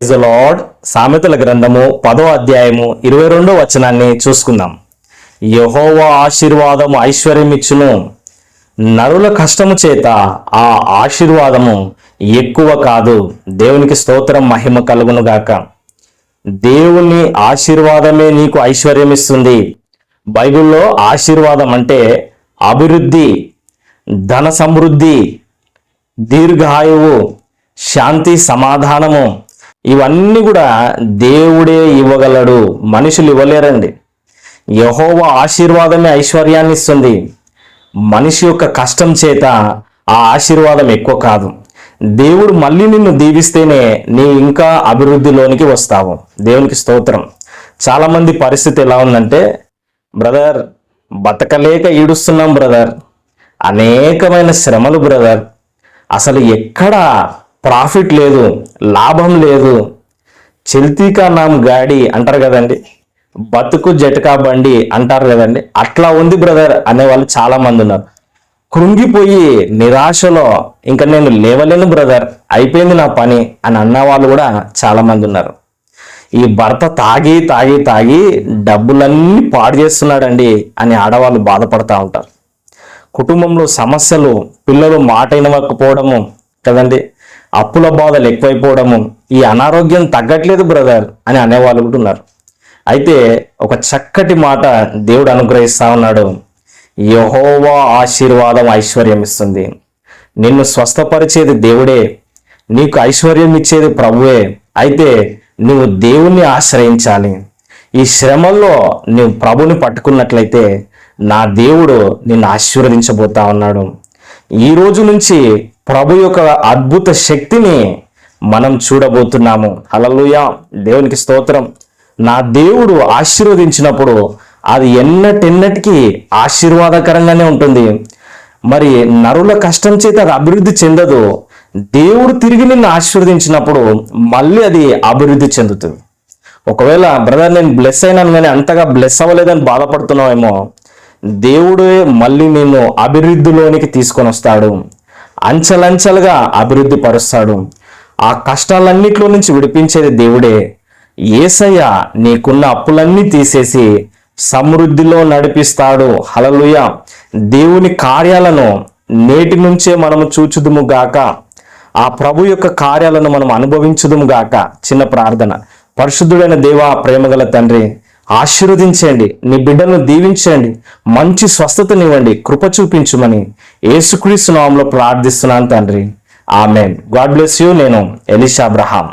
Lord సామెతల గ్రంథము పదో అధ్యాయము ఇరవై రెండో వచనాన్ని చూసుకుందాం. యహోవా ఆశీర్వాదము ఐశ్వర్యమిచ్చును. నరుల కష్టము చేత ఆ ఆశీర్వాదము ఎక్కువ కాదు. దేవునికి స్తోత్రం మహిమ కలుగును గాక. దేవుని ఆశీర్వాదమే నీకు ఐశ్వర్యం ఇస్తుంది బైబిల్లో ఆశీర్వాదం అంటే అభివృద్ధి ధన సమృద్ధి దీర్ఘాయువు శాంతి సమాధానము. ఇవన్నీ కూడా దేవుడే ఇవ్వగలడు. మనుషులు ఇవ్వలేరండి. యహోవ ఆశీర్వాదమే ఐశ్వర్యాన్ని ఇస్తుంది మనిషి యొక్క కష్టం చేత ఆ ఆశీర్వాదం ఎక్కువ కాదు. దేవుడు మళ్ళీ నిన్ను దీవిస్తేనే నీ ఇంకా అభివృద్ధిలోనికి వస్తావు. దేవునికి స్తోత్రం. చాలామంది పరిస్థితి ఎలా ఉందంటే బ్రదర్ బతకలేక ఈడుస్తున్నాం బ్రదర్. అనేకమైన శ్రమలు బ్రదర్. అసలు ఎక్కడా ప్రాఫిట్ లేదు లాభం లేదు. చెల్తీకా నామ్ గాడి అంటారు కదండి. బతుకు జటకా బండి అంటారు కదండి. అట్లా ఉంది బ్రదర్ అనేవాళ్ళు చాలా మంది ఉన్నారు. కృంగిపోయి నిరాశలో ఇంకా నేను లేవలేను బ్రదర్ అయిపోయింది నా పని అని అన్న వాళ్ళు కూడా చాలా మంది ఉన్నారు. ఈ భర్త తాగి తాగి తాగి డబ్బులన్నీ పాడు చేస్తున్నాడండి అని ఆడవాళ్ళు బాధపడతా ఉంటారు. కుటుంబంలో సమస్యలు పిల్లలు మాట వినవకపోవడము కదండి. అప్పుల బాధలు ఎక్కువైపోవడము ఈ అనారోగ్యం తగ్గట్లేదు బ్రదర్ అని అనేవాళ్ళు కూడా ఉన్నారు. అయితే ఒక చక్కటి మాట దేవుడు అనుగ్రహిస్తా ఉన్నాడు. యహోవా ఆశీర్వాదం ఐశ్వర్యం ఇస్తుంది. నిన్ను స్వస్థపరిచేది దేవుడే నీకు ఐశ్వర్యం ఇచ్చేది ప్రభువే. అయితే నువ్వు దేవుణ్ణి ఆశ్రయించాలి. ఈ శ్రమల్లో నువ్వు ప్రభుని పట్టుకున్నట్లయితే నా దేవుడు నిన్ను ఆశీర్వదించబోతా ఉన్నాడు. ఈ రోజు నుంచి ప్రభు యొక్క అద్భుత శక్తిని మనం చూడబోతున్నాము. అలలుయ దేవునికి స్తోత్రం. నా దేవుడు ఆశీర్వదించినప్పుడు అది ఎన్నటెన్నటికీ ఆశీర్వాదకరంగానే ఉంటుంది. మరి నరుల కష్టం చేత అది అభివృద్ధి చెందదు. దేవుడు తిరిగి నిన్ను ఆశీర్వదించినప్పుడు మళ్ళీ అది అభివృద్ధి చెందుతుంది. ఒకవేళ బ్రదర్ నేను బ్లెస్ అయినాను కానీ అంతగా బ్లెస్ అవ్వలేదని బాధపడుతున్నావేమో దేవుడే మళ్ళీ నిన్ను అభివృద్ధిలోనికి తీసుకొని వస్తాడు. అంచెలంచెలుగా అభివృద్ధి పరుస్తాడు. ఆ కష్టాలన్నిట్లో నుంచి విడిపించేది దేవుడే. ఏసయ్య నీకున్న అప్పులన్నీ తీసేసి సమృద్ధిలో నడిపిస్తాడు. హలలుయ దేవుని కార్యాలను నేటి నుంచే మనము చూచుదుము గాక. ఆ ప్రభు యొక్క కార్యాలను మనం అనుభవించుదుము గాక. చిన్న ప్రార్థన. పరిశుద్ధుడైన దేవా ప్రేమగల తండ్రి ఆశీర్వదించండి నీ బిడ్డను దీవించండి మంచి స్వస్థతనివ్వండి. కృప చూపించుమని ఏసుక్రీస్తు నామంలో ప్రార్థిస్తున్నాను తండ్రి. ఆమెన్. God bless you. నేను ఎలిషా అబ్రహాం.